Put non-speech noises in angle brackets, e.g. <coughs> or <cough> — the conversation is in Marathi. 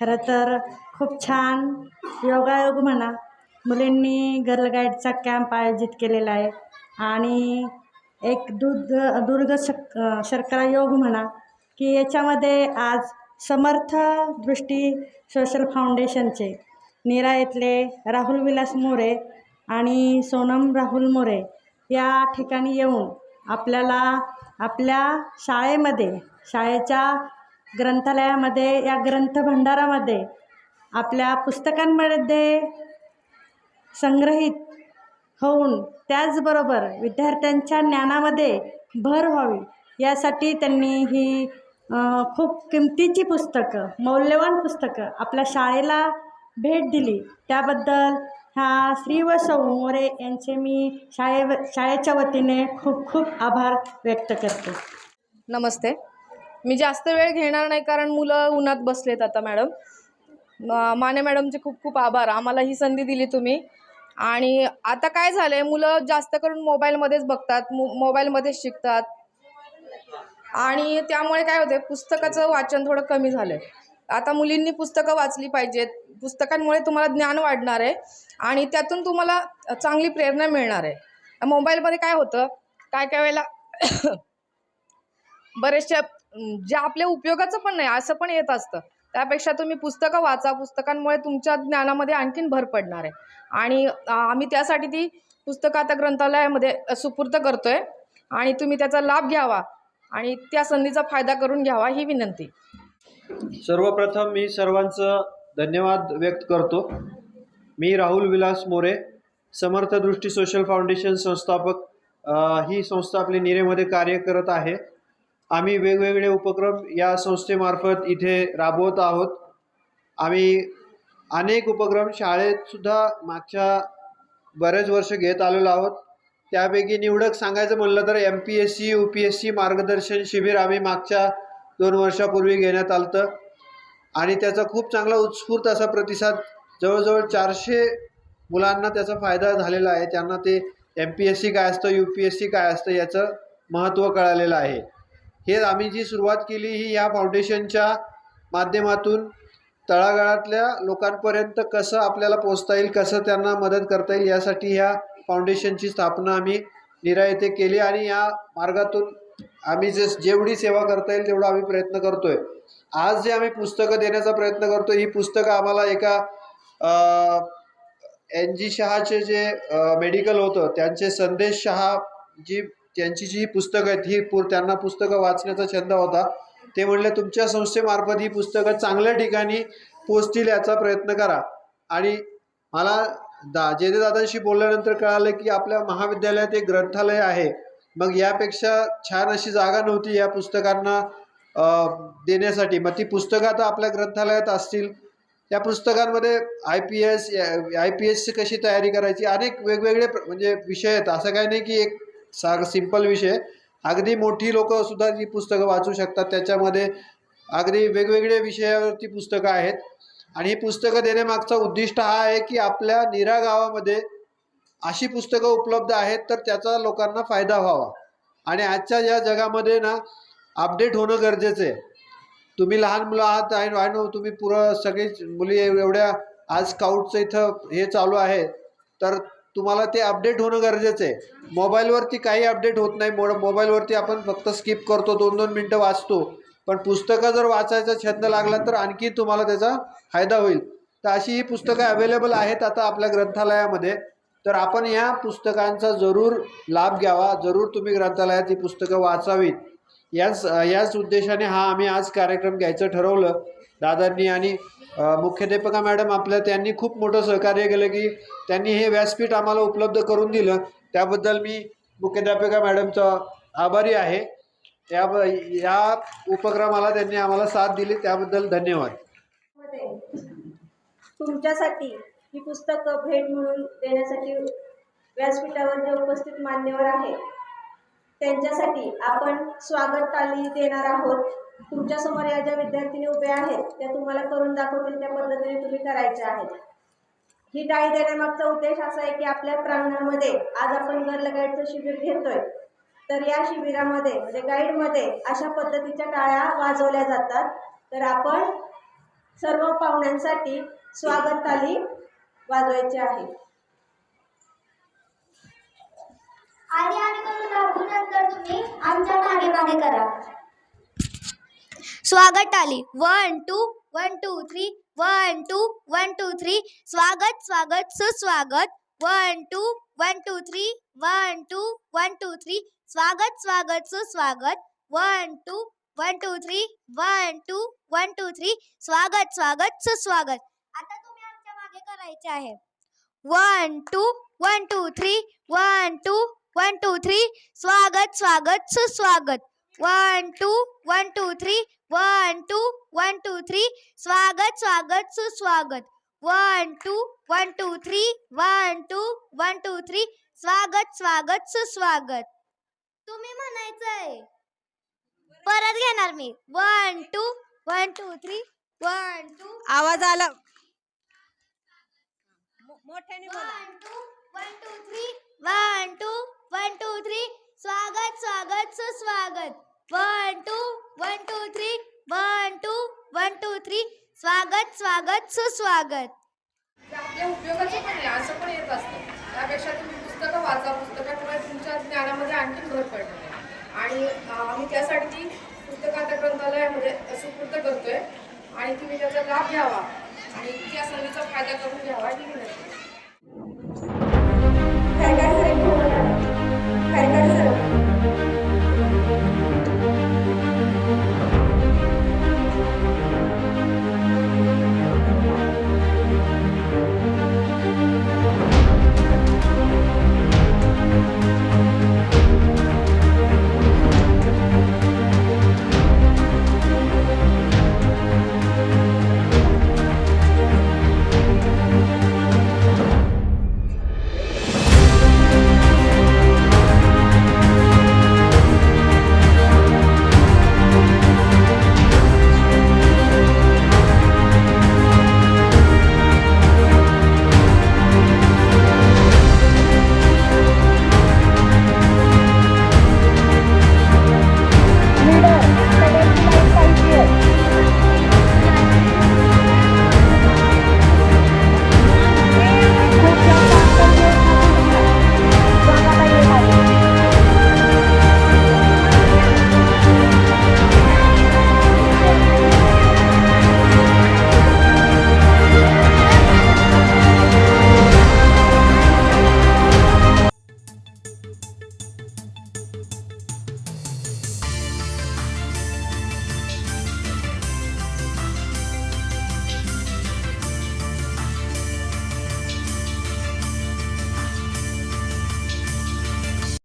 खरं तर खूप छान योगायोग म्हणा. मुलींनी गर्ल गाईडचा कॅम्प आयोजित केलेला आहे. आणि एक दुर्ग दुर्ग शक शर्करा योग म्हणा की याच्यामध्ये आज समर्थ दृष्टी सोशल फाउंडेशनचे नीरा येथले राहुल विलास मोरे आणि सोनम राहुल मोरे या ठिकाणी येऊन आपल्याला आपल्या शाळेमध्ये शाळेच्या ग्रंथालयामध्ये या ग्रंथभंडारामध्ये आपल्या पुस्तकांमध्ये संग्रहित होऊन त्याचबरोबर विद्यार्थ्यांच्या ज्ञानामध्ये भर व्हावी. यासाठी त्यांनी ही खूप किमतीची पुस्तकं मौल्यवान पुस्तकं आपल्या शाळेला भेट दिली. त्याबद्दल ह्या श्री व सौ मोरे यांचे मी शाळे शाळेच्या वतीने खूप खूप आभार व्यक्त करते. नमस्ते. मी जास्त वेळ घेणार नाही कारण मुलं उन्हात बसलेत आता मॅडम. माने मॅडमचे खूप खूप आभार. आम्हाला ही संधी दिली तुम्ही. आणि आता काय झालं आहे मुलं जास्त करून मोबाईलमध्येच बघतात मो मोबाईलमध्येच शिकतात. आणि त्यामुळे काय होते पुस्तकाचं वाचन थोडं कमी झालं आहे आता मुलींनी पुस्तकं वाचली पाहिजेत. पुस्तकांमुळे तुम्हाला ज्ञान वाढणार आहे आणि त्यातून तुम्हाला चांगली प्रेरणा मिळणार आहे. मोबाईलमध्ये काय होतं काय काय वेळेला <coughs> बरेचशा जे आपल्या उपयोगाचं पण नाही असं पण येत असतं. त्यापेक्षा तुम्ही पुस्तकं वाचा. पुस्तकांमुळे तुमच्या ज्ञानामध्ये आणखीन भर पडणार आहे. आणि आम्ही त्यासाठी ती पुस्तकं आता ग्रंथालयामध्ये अं, करतो करतोय. आणि तुम्ही त्याचा लाभ घ्यावा. आणि त्या संधीचा फायदा करून घ्यावा ही विनंती. सर्वप्रथम मी सर्वांचं धन्यवाद व्यक्त करतो. मी राहुल विलास मोरे समर्थ दृष्टी सोशल फाउंडेशन संस्थापक ही संस्था आपली निरेमध्ये कार्य करत आहे. आम्ही वेगवेगळे उपक्रम या संस्थेमार्फत इथे राबवत आहोत. आम्ही अनेक उपक्रम शाळेतसुद्धा मागच्या बरेच वर्ष घेत आलेलो आहोत. त्यापैकी निवडक सांगायचं म्हणलं तर M P S C U P S C मार्गदर्शन शिबिर आम्ही मागच्या दोन वर्षापूर्वी घेण्यात आलं आणि त्याचा खूप चांगला उत्स्फूर्त असा प्रतिसाद जवळजवळ चारशे मुलांना त्याचा फायदा झालेला आहे. त्यांना ते एम पी एस सी काय असतं यू पी एस सी काय असतं याचं महत्त्व कळालेलं आहे. हे आम्ही जी सुरुवात केली ही या फाउंडेशनच्या माध्यमातून. तळागाळातल्या लोकांपर्यंत कसं आपल्याला पोचता येईल कसं त्यांना मदत करता येईल यासाठी ह्या फाउंडेशनची स्थापना आम्ही निरा येथे केली आणि या मार्गातून आम्ही जे जेवढी सेवा करता येईल तेवढा आम्ही प्रयत्न करतोय. आज जे आम्ही पुस्तकं देण्याचा प्रयत्न करतो ही पुस्तकं आम्हाला एका एन जी शहाचे जे मेडिकल होतं त्यांचे संदेश शहा जी त्यांची जी पुस्तकं आहेत ही पूर त्यांना पुस्तकं वाचण्याचा छंद होता. ते म्हणले तुमच्या संस्थेमार्फत ही पुस्तकं चांगल्या ठिकाणी पोचतील याचा प्रयत्न करा. आणि मला दा जे दादांशी बोलल्यानंतर कळालं की आपल्या महाविद्यालयात एक ग्रंथालय आहे. मग यापेक्षा छान अशी जागा नव्हती या पुस्तकांना देण्यासाठी. मग ती पुस्तकं आता आपल्या ग्रंथालयात असतील. त्या पुस्तकांमध्ये I P S I P एसची कशी तयारी करायची? अनेक वेगवेगळे प्र- म्हणजे विषय आहेत. असं काही नाही की एक साग सिंपल विषय. अगदी मोठी लोकं सुद्धा पुस्तकं वाचू शकतात त्याच्यामध्ये अगदी वेगवेगळ्या विषयावरती पुस्तकं आहेत. आणि ही पुस्तकं देण्यामागचा उद्दिष्ट हा आहे की आपल्या निरा गावामध्ये अशी पुस्तकं उपलब्ध आहेत तर त्याचा लोकांना फायदा व्हावा. आणि आजच्या या जगामध्ये ना अपडेट होणं गरजेचं आहे. तुम्ही लहान मुलं आहात आहे आय नो तुम्ही पुरं सगळीच मुली एवढ्या आज स्काउटचं इथं हे चालू आहे तर तुम्हाला ते अपडेट होणं गरजेचं आहे. मोबाईलवरती काही अपडेट होत नाही. मो मोबाईलवरती आपण फक्त स्किप करतो. दोन दोन मिनटं वाचतो. पण पुस्तकं जर वाचायचा छंद लागला तर आणखी तुम्हाला त्याचा फायदा होईल. तर अशी ही पुस्तकं अवेलेबल आहेत आता आपल्या ग्रंथालयामध्ये. तर आपण या पुस्तकांचा जरूर लाभ घ्यावा. जरूर तुम्ही ग्रंथालयात ही पुस्तकं वाचावीत. याच याच उद्देशाने हा आम्ही आज कार्यक्रम घ्यायचं ठरवलं. दादांनी आणि मुख्याध्यापका मॅडम आपल्या त्यांनी खूप मोठं सहकार्य केलं की त्यांनी हे व्यासपीठ आम्हाला उपलब्ध करून दिलं. त्याबद्दल मी मुख्याध्यापिका मॅडमचा आभारी आहे. या या उपक्रमाला त्यांनी आम्हाला साथ दिली. त्याबद्दल धन्यवाद. तुमच्यासाठी ही पुस्तकं भेट म्हणून देण्यासाठी व्यासपीठावर जे उपस्थित मान्यवर आहे त्यांच्यासाठी आपण स्वागत ताली देणार आहोत. तुमच्यासमोर या ज्या विद्यार्थिनी उभ्या आहेत त्या तुम्हाला करून दाखवतील त्या पद्धतीने तुम्ही करायच्या आहेत. ही टाळी देण्यामागचा उद्देश असा आहे की आपल्या प्रांगणामध्ये आज आपण गर्ल लगायचं शिबिर घेतोय. तर या शिबिरामध्ये म्हणजे गाईडमध्ये अशा पद्धतीच्या टाळ्या वाजवल्या जातात. तर आपण सर्व पाहुण्यांसाठी स्वागत ताली वाजवायची आहे. आधी आम्ही करून दाखवू नंतर तुम्ही आमच्या मागे मागे करा. स्वागत आली one two one two three one two one two three स्वागत स्वागत सुस्वागत one two one two three one two one two three स्वागत स्वागत सुस्वागत one two one two three one two one two three स्वागत स्वागत सुस्वागत आता तुम्ही आमच्या मागे करायचे आहे one two one two three one two one two three स्वागत स्वागत सुस्वागत one two one two three one two one two three स्वागत स्वागत सुस्वागत one two one two three one two one two three स्वागत स्वागत सुस्वागत तुम्ही म्हणायचंय. परत घेणार मी. One two one two three one two आवाज आला. मोठ्याने one two one two three one two one two three स्वागत स्वागत सुस्वागत one two one two three one two one two three स्वागत स्वागत सुस्वागत. ते आपल्या उपयोगाचं पण आहे असं पण येत असतं. त्यापेक्षा तुम्ही पुस्तकं वाचा. पुस्तकामुळे तुमच्या ज्ञानामध्ये आणखी भर पडणार आहे. आणि आम्ही त्यासाठी ती पुस्तकं आता ग्रंथालयामध्ये सुपूर्द करतोय. आणि तुम्ही त्याचा लाभ घ्यावा. आणि त्या संधीचा फायदा करून घ्यावा. ही विनंती